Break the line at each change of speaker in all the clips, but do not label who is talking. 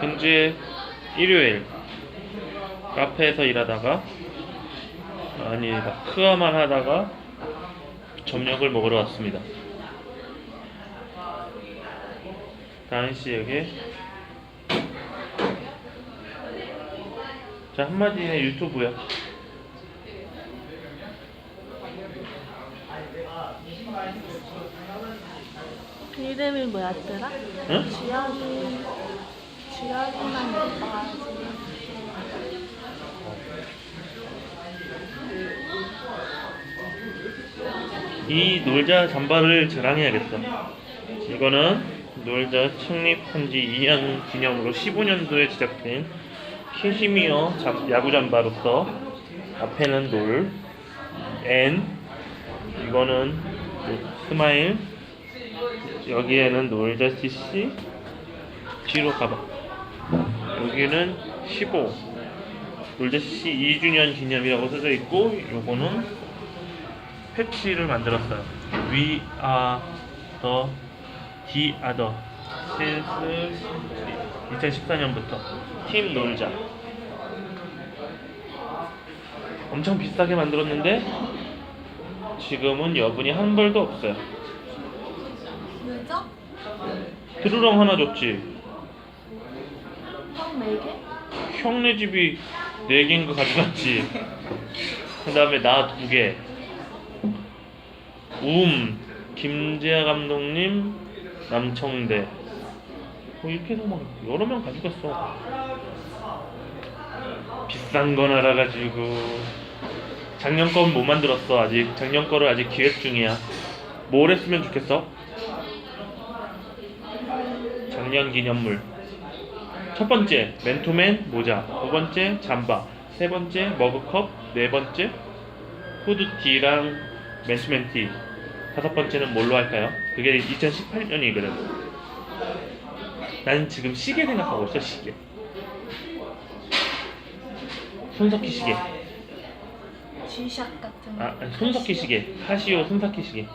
현재 일요일 카페에서 일하다가 아니 마크아만 하다가 점력을 먹으러 왔습니다. 다은 씨에게 자 한마디의 유튜브야.
이름이 뭐였더라?
응?
주연이 주연이만 예뻐하지
이 놀자 잠바를 자랑해야겠다. 이거는 놀자 창립한 지 2년 기념으로 15년도에 제작된 캐시미어 잠- 야구 잠바로서 앞에는 놀, N, 이거는 스마일, 여기에는 놀자 CC, 뒤로 가봐. 여기는 15, 놀자 CC 2주년 기념이라고 써져 있고, 요거는 패치를 만들었어요. We are the the other since 2014년부터 팀 놀자. 엄청 비싸게 만들었는데 지금은 여분이 한 벌도 없어요.
늦어?
드루렁 하나 줬지.
형 4개?
형네 집이 네 개인 거 가져갔지. 그 다음에 나 두 개. 움, 김재하 감독님, 남청대. 뭐 이렇게 해서 막 여러 명 가져갔어. 비싼 건 알아가지고. 작년 건 못 만들었어, 아직. 작년 거를 아직 기획 중이야. 뭘 했으면 좋겠어? 작년 기념물. 첫 번째 맨투맨 모자, 두 번째 잠바, 세 번째 머그컵, 네 번째 후드티랑 맨투맨 티, 다섯 번째는 뭘로 할까요? 그게 2018년이거든. 나는 지금 시계 생각하고 있어 시계. 손석희 시계.
G샷 같은
거아 아니, 손석희 시계. 카시오 손석희 시계.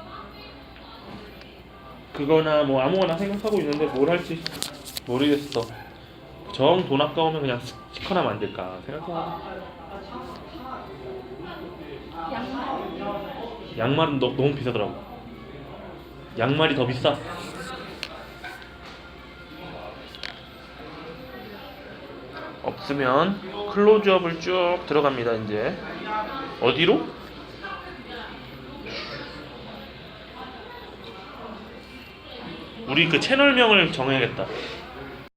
그거나 뭐 아무거나 생각하고 있는데 뭘 할지 모르겠어. 정 돈 아까우면 그냥 스- 스티커나 만들까 생각해.
양말
양말은 너, 너무 비싸더라고. 양말이 더 비싸. 없으면 클로즈업을 쭉 들어갑니다 이제. 어디로? 우리 그 채널명을 정해야겠다.